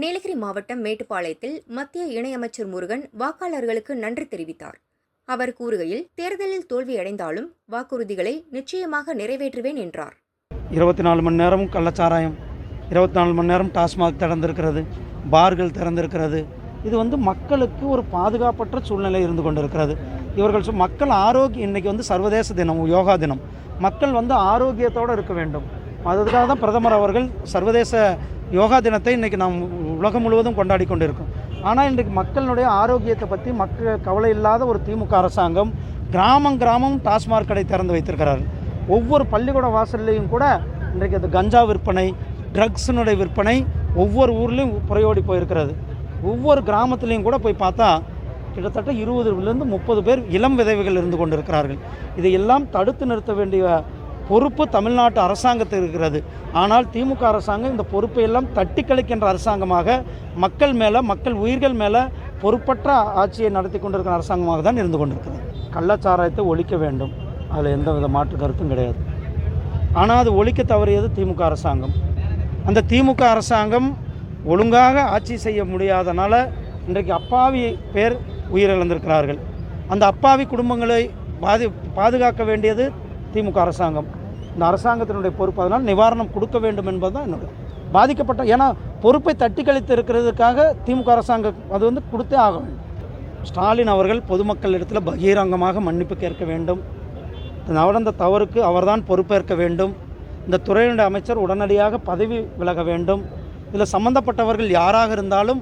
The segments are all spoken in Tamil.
நீலகிரி மாவட்டம் மேட்டுப்பாளையத்தில் மத்திய இணையமைச்சர் முருகன் வாக்காளர்களுக்கு நன்றி தெரிவித்தார். அவர் கூறுகையில் தேர்தலில் தோல்வியடைந்தாலும் வாக்குறுதிகளை நிச்சயமாக நிறைவேற்றுவேன் என்றார். இருபத்தி நாலு மணி நேரமும் கள்ளச்சாராயம் இருபத்தி நாலு மணி நேரம் டாஸ்மாக் திறந்திருக்கிறது பார்கள் திறந்திருக்கிறது. இது வந்து மக்களுக்கு ஒரு பாதுகாப்பற்ற சூழ்நிலை இருந்து கொண்டிருக்கிறது. இவர்கள் மக்கள் ஆரோக்கியம் இன்றைக்கி வந்து சர்வதேச தினம் யோகா தினம். மக்கள் வந்து ஆரோக்கியத்தோடு இருக்க வேண்டும். அதுக்காக தான் பிரதமர் அவர்கள் சர்வதேச யோகா தினத்தை இன்றைக்கி நாம் உலகம் முழுவதும் கொண்டாடி கொண்டிருக்கோம். ஆனால் இன்றைக்கு மக்களுடைய ஆரோக்கியத்தை பற்றி மக்கள் கவலை இல்லாத ஒரு திமுக அரசாங்கம் கிராமம் கிராமம் டாஸ்மாக் கடை திறந்து வைத்திருக்கிறார்கள். ஒவ்வொரு பள்ளிக்கூட வாசல்லையும் கூட இன்றைக்கு அந்த கஞ்சா விற்பனை ட்ரக்ஸினுடைய விற்பனை ஒவ்வொரு ஊர்லேயும் புறையோடி போயிருக்கிறது. ஒவ்வொரு கிராமத்துலேயும் கூட போய் பார்த்தா கிட்டத்தட்ட இருபதுலேருந்து முப்பது பேர் இளம் விதவைகள் இருந்து கொண்டிருக்கிறார்கள். இதையெல்லாம் தடுத்து நிறுத்த வேண்டிய பொறுப்பு தமிழ்நாட்டு அரசாங்கத்தில் இருக்கிறது. ஆனால் திமுக அரசாங்கம் இந்த பொறுப்பை எல்லாம் தட்டி கழிக்கின்ற அரசாங்கமாக மக்கள் மேலே மக்கள் உயிர்கள் மேலே பொறுப்பற்ற ஆட்சியை நடத்தி கொண்டிருக்கிற அரசாங்கமாக தான் இருந்து கொண்டிருக்கிறது கள்ளச்சாராயத்தை ஒழிக்க வேண்டும். அதில் எந்த வித மாற்று கருத்தும் கிடையாது. ஆனால் அது ஒழிக்க தவறியது திமுக அரசாங்கம். அந்த திமுக அரசாங்கம் ஒழுங்காக ஆட்சி செய்ய முடியாதனால இன்றைக்கு அப்பாவி பேர் உயிரிழந்திருக்கிறார்கள். அந்த அப்பாவி குடும்பங்களை பாதி பாதுகாக்க வேண்டியது திமுக அரசாங்கம். இந்த அரசாங்கத்தினுடைய பொறுப்பு. அதனால் நிவாரணம் கொடுக்க வேண்டும் என்பது தான் என்னுடைய பாதிக்கப்பட்ட ஏன்னா பொறுப்பை தட்டி கழித்து இருக்கிறதுக்காக திமுக அரசாங்கம் அது வந்து கொடுத்தே ஆக வேண்டும். ஸ்டாலின் அவர்கள் பொதுமக்கள் இடத்துல பகிரங்கமாக மன்னிப்பு கேட்க வேண்டும். நடந்த தவறுக்கு அவர்தான் பொறுப்பேற்க வேண்டும். இந்த துறையினுடைய அமைச்சர் உடனடியாக பதவி விலக வேண்டும். இதில் சம்பந்தப்பட்டவர்கள் யாராக இருந்தாலும்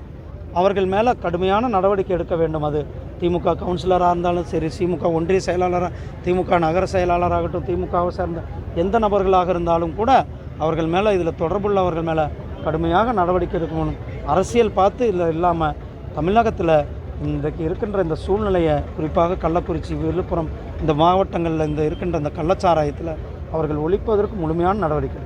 அவர்கள் மேலே கடுமையான நடவடிக்கை எடுக்க வேண்டும். அது திமுக கவுன்சிலராக இருந்தாலும் சரி திமுக ஒன்றிய செயலாளராக திமுக நகர செயலாளராகட்டும் திமுகவை சேர்ந்த எந்த நபர்களாக இருந்தாலும் கூட அவர்கள் மேலே இதில் தொடர்புள்ளவர்கள் மேலே கடுமையாக நடவடிக்கை எடுக்கணும். அரசியல் பார்த்து இல்லை இல்லாமல் தமிழகத்தில் இன்றைக்கு இருக்கின்ற இந்த சூழ்நிலையை குறிப்பாக கள்ளக்குறிச்சி விழுப்புரம் இந்த மாவட்டங்களில் இந்த இருக்கின்ற இந்த கள்ளச்சாராயத்தில் அவர்கள் ஒழிப்பதற்கு முழுமையான நடவடிக்கை